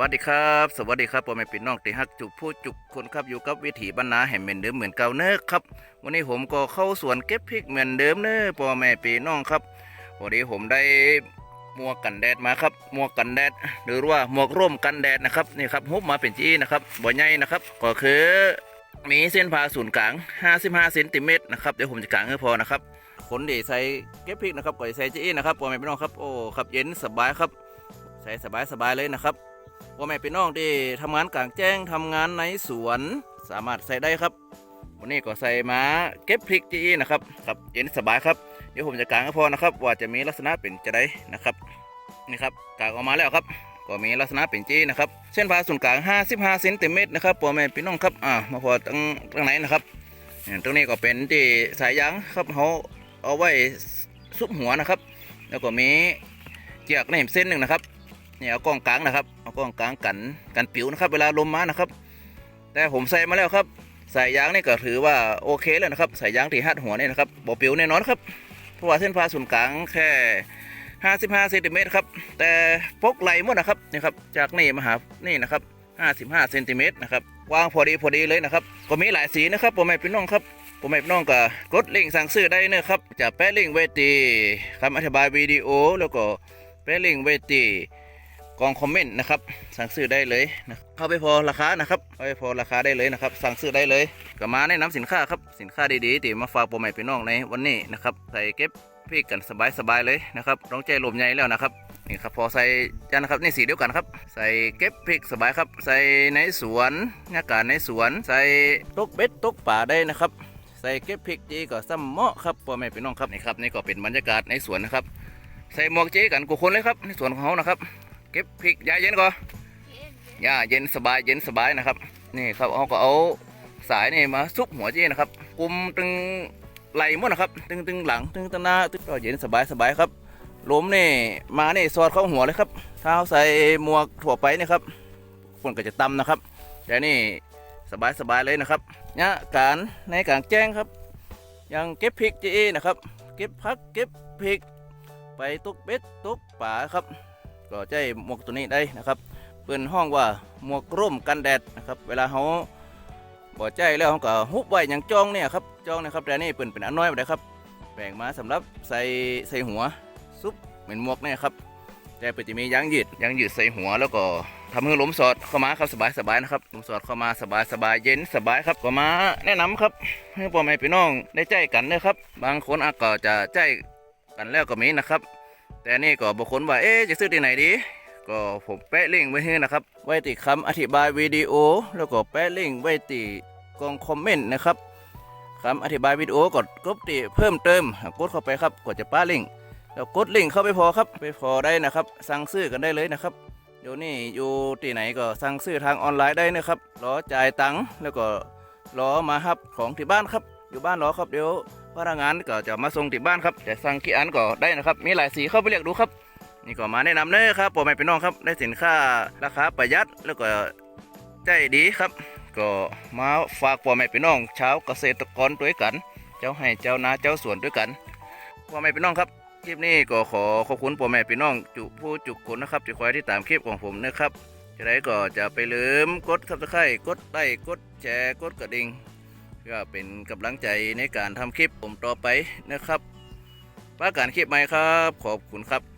วัสดีครับ สวัสดีครับพ่อแม่พี่น้องที่ฮักจุกผู้จุกคนครับอยู่กับวิถีบรรณาแห่งเหมือนเดิมเหมือนเก่าเนอะครับ วันนี้ผมก็เข้าสวนเก็บพริกเหมือนเดิมเนอะพ่อแม่พี่น้องครับวันนี้ผมได้หมวกกันแดดมาครับหมวกกันแดด หรือว่าหมวกร่มกันแดดนะครับนี่ครับฮุบมาเป็นจี้นะครับบ่ใหญ่นะครับ ก็คือมีเส้นผ่าศูนย์กลาง 55เซนติเมตรนะครับเดี๋ยวผมจะกางให้พอนะครับขนเดียใส่เก็บพริกนะครับก่อยใส่จี้นะครับพ่อแม่พี่น้องครับโอ้ครับเย็นสบายครับใส่สบายสบายเลยนะครับ พ่อแม่พี่น้องที่ทำงานกลางแจ้งทำงานในสวนสามารถใส่ได้ครับ วันนี้ก็ใส่มาเก็บพริกจีนะครับครับเย็นสบายครับเดี๋ยวผมจะกางให้พอนะครับ ว่าจะมีลักษณะเป็นจะได้นะครับนี่ครับกางออกมาแล้วครับก็มีลักษณะเป็นจีนะครับเส้นผ่าศูนย์กลาง 55เซนติเมตรนะครับพ่อแม่พี่น้องครับอ่ามาพอตั้งตั้งไหนนะครับตรงนี้ก็เป็นที่สายยางครับเขาเอาไว้ซุปหัวนะครับ แล้วก็มีเจียกในเส้นหนึ่งนะครับ เนี่ยเอากล้องกลางนะครับเอากล้องกลางกันกันปิวนะครับ เวลาลมมานะครับ แต่ผมใส่มาแล้วครับใส่ยางนี่ก็ถือว่าโอเคแล้วนะครับใส่ยางที่หัดหัวนี่นะครับบ่ปิวแน่นอนครับเพราะว่าเส้นผ่าศูนย์กลางแค่ 55เซนติเมตรครับแต่ปกไหลหมดนะครับนี่ครับจากนี่มาหานี่นะครับ55เซนติเมตรนะครับวางพอดีพอดีเลยนะครับก็มีหลายสีนะครับผมไม่พี่น้องครับผมไม่พี่น้องก็กดลิงก์สั่งซื้อได้เนะครับจะแปะลิงก์ไว้ตีคำอธิบายวิดีโอแล้วก็แปะลิงก์ไว้ตี กองคอมเมนต์นะครับ สั่งซื้อได้เลยนะเข้าไปพอราคานะครับเข้าไปพอราคาได้เลยนะครับ สั่งซื้อได้เลยก็มาแนะนำสินค้าครับสินค้าดีๆที่มาฝากพ่อแม่พี่น้องในวันนี้นะครับใส่เก็บพริกกันสบายๆเลยนะครับร้องใจลมใหญ่แล้วนะครับนี่ครับพอใส่จานนะครับนี่สีเดียวกันครับ ใส่เก็บพริกสบายครับ ใส่ในสวนอากาศในสวน ใส่ตกเบ็ดตกป่าได้นะครับ ใส่เก็บพริกจีก็ซ้ำเหมาะครับพ่อแม่พี่น้องครับนี่ครับนี่ก็เป็นบรรยากาศในสวนนะครับ ใส่หมวกจีกันกูคนเลยครับในสวนของเขานะครับ เก็บพริกยาเย็นก่อนยาเย็นสบายเย็นสบายนะครับ นี่ครับเขาก็เอาสายนี่มาซุกหัวเจนะครับกุมตึงไหลหมดนะครับ ตึงตึงหลังตึงตะหนาตึงก็เย็นสบายสบายครับลมนี่มานี่สอดเข้าหัวเลยครับถ้าเอาใส่หมวกถั่วไปนี่ครับฝนก็จะต่ำนะครับแต่นี่สบายสบายเลยนะครับเนี่ยการในกลางแจ้งครับ ยังเก็บพริกเจนะครับ เก็บพักเก็บพริกไปตุกเบ็ดตุกป่าครับ ก็ใช้หมวกตัวนี้ได้นะครับเปินห้องว่าหมวกร่มกันแดดนะครับเวลาเขาบ่ใจแล้วเขาก็ฮุบไว้อย่างจ้องเนี่ยครับจ้องนะครับแต่นี่เปินเป็นอันน้อยไปเลยครับแบ่งมาสำหรับใส่ใส่หัวซุปเหมือนหมวกเนี่ยครับแต่เปินจะมียางยืดยางยืดใส่หัวแล้วก็ทำให้ลมสอดเข้ามาครับสบายสบายนะครับลมสอดเข้ามาสบายสบายเย็นสบายครับก็มาแนะนำครับให้พ่อแม่พี่น้องได้ใจกันนะครับ บางคนอาจก็จะใจกันแล้วก็มีนะครับ แต่นี่ก็บางคนว่าเอ๊จะซื้อที่ไหนดี ก็ผมแปะลิงก์ไว้ให้นะครับ ไว้ติดคำอธิบายวิดีโอ แล้วก็แปะลิงก์ไว้ติดกองคอมเมนต์นะครับคำอธิบายวิดีโอกดกดติเพิ่มเติมกดเข้าไปครับกดจะป้าลิงก์แล้วกดลิงก์เข้าไปพอครับไปพอได้นะครับ สั่งซื้อกันได้เลยนะครับเดี๋ยวนี้อยู่ที่ไหนก็สั่งซื้อทางออนไลน์ได้นะครับรอจ่ายตังค์แล้วก็รอมารับของที่บ้านครับ อยู่บ้านรอครับเดี๋ยว พนักงานก็จะมาส่งถึงบ้านครับจะสั่งกี่อันก็ได้นะครับ มีหลายสีเข้าไปเลือกดูครับ นี่ก็มาแนะนำเน้อครับพ่อแม่พี่น้องครับ ได้สินค้าราคาประหยัดแล้วก็ใจดีครับ ก็มาฝากพ่อแม่พี่น้องชาวเกษตรกรด้วยกัน เจ้าให้เจ้านาเจ้าสวนด้วยกันพ่อแม่พี่น้องครับคลิปนี้ก็ขอขอบคุณพ่อแม่พี่น้องจุผู้จุกคนนะครับที่คอยที่ตามคลิปของผมนะครับจะได้ก็จะไปลืมกดซับสไครต์กดไลค์กดแชร์กดกระดิ่ง ก็เป็นกำลังใจในการทำคลิปผมต่อไปนะครับป้าการคลิปใหม่ครับ ขอบคุณครับ